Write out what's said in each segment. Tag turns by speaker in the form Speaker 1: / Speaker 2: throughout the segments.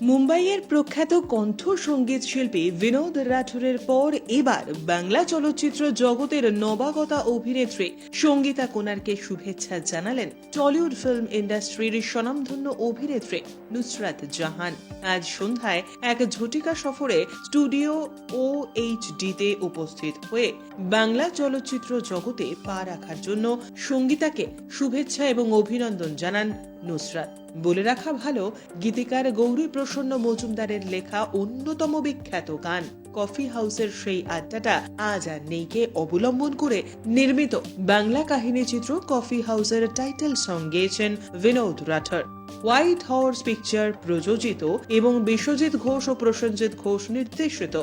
Speaker 1: মুম্বাইয়ের প্রখ্যাত কণ্ঠ সংগীত শিল্পী বিনোদ রাঠোরের পর এবার বাংলা চলচ্চিত্র জগতের নবাগতা অভিনেত্রী সঙ্গীতা কোনারকে শুভেচ্ছা জানালেন টলিউড ফিল্ম ইন্ডাস্ট্রির স্বনামধন্য অভিনেত্রী নুসরাত জাহান। আজ সন্ধ্যায় এক ঝটিকা সফরে স্টুডিও ও এইচ ডিতে উপস্থিত হয়ে বাংলা চলচ্চিত্র জগতে পা রাখার জন্য সঙ্গীতাকে শুভেচ্ছা এবং অভিনন্দন জানান নুসরাত। বলে রাখা ভালো, গীতিকার গৌরী প্রসন্ন মজুমদারের লেখা অন্যতম বিখ্যাত গান। কফি হাউসের সেই আড্ডাটা আজ আর নেইকে অবলম্বন করে নির্মিত। বাংলা কাহিনী চিত্র কফি হাউসের টাইটেল সং গেয়েছেন Vinod Rathod white horse picture প্রযোজিত এবং বিশ্বজিৎ ঘোষ ও প্রসেনজিৎ ঘোষ নির্দেশিত।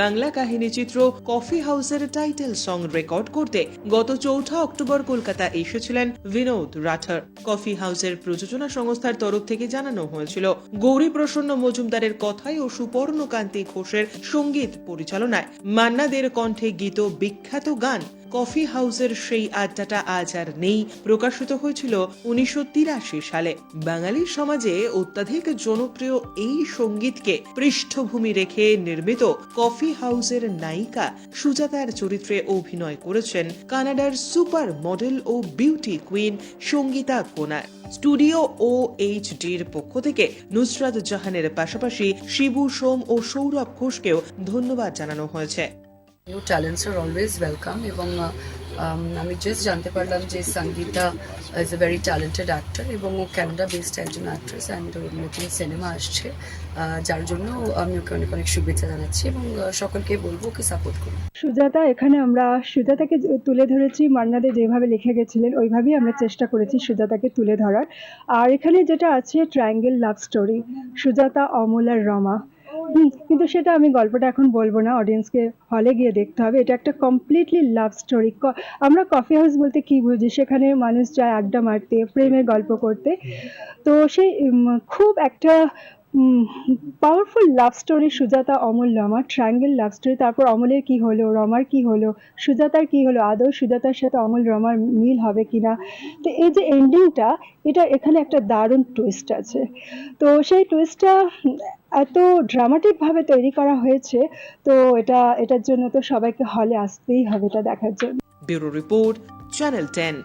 Speaker 1: বাংলা কাহিনী চিত্র কফি হাউসের টাইটেল সং রেকর্ড করতে গত চৌঠা অক্টোবর কলকাতা এসেছিলেন বিনোদ রাঠার কফি হাউসের প্রযোজনা সংস্থার তরফ থেকে জানানো হয়েছিল গৌরী প্রসন্ন মজুমদারের কথাই ও সুপর্ণকান্তি ঘোষের সংগীত পরিচালনায়। মান্নাদের কণ্ঠে গীত বিখ্যাত গান কফি হাউসের সেই আড্ডাটা আজ আর নেই। প্রকাশিত হয়েছিল উনিশশো তিরাশি সালে। বাঙালির সমাজে অত্যাধিক জনপ্রিয় এই সঙ্গীতকে পৃষ্ঠভূমি রেখে নির্মিত কফি হাউসের নায়িকা সুজাতার চরিত্রে অভিনয় করেছেন কানাডার সুপার মডেল ও beauty queen Sangeeta Konar. Studio ও এইচ ডির পক্ষ থেকে নুসরাত জাহানের পাশাপাশি শিবু সোম ও সৌরভ ঘোষকেও ধন্যবাদ জানানো হয়েছে।
Speaker 2: নিউ ট্যালেন্টস আর অলওয়েজ ওয়েলকাম এবং আমি জাস্ট জানতে পারলাম যে Sangeeta is a very talented actor এবং ও ক্যানাডা বেসড একজন অ্যাক্ট্রেস অ্যান্ড নতুন সিনেমা আসছে। যার জন্য আমি ওকে অনেক অনেক শুভেচ্ছা জানাচ্ছি এবং সকলকে বলব ওকে সাপোর্ট করুন।
Speaker 3: সুজাতা, এখানে আমরা সুজাতাকে তুলে ধরেছি মান্নাদে যেভাবে লিখে গেছিলেন, ওইভাবেই আমরা চেষ্টা করেছি সুজাতাকে তুলে ধরার। আর এখানে যেটা আছে triangle love story Sujata, Amal আর রমা। কিন্তু সেটা আমি গল্পটা এখন বলব না অডিয়েন্সকে হলে গিয়ে দেখতে হবে। এটা একটা কমপ্লিটলি লাভ স্টোরি আমরা কফি হাউস বলতে কি বুঝি? সেখানে মানুষ যায় আড্ডা মারতে, প্রেমের গল্প করতে। তো সেই খুব একটা powerful love story Sujata Amal Rama triangle love story তারপর অমলের কি হলো, রমার কি হলো, সুজাতার কি হলো, আদৌ সুজাতার সাথে অমল, রমার মিল হবে কিনা? তো এই যে এন্ডিংটা এটা এখানে একটা দারুণ টুইস্ট আছে। তো সেই টুইস্টটা এত ড্রামাটিকভাবে তৈরি করা হয়েছে, তো এটা, এটার জন্য তো সবাইকে হলে আসতেই হবে এটা দেখার জন্য।
Speaker 1: Bureau report channel ten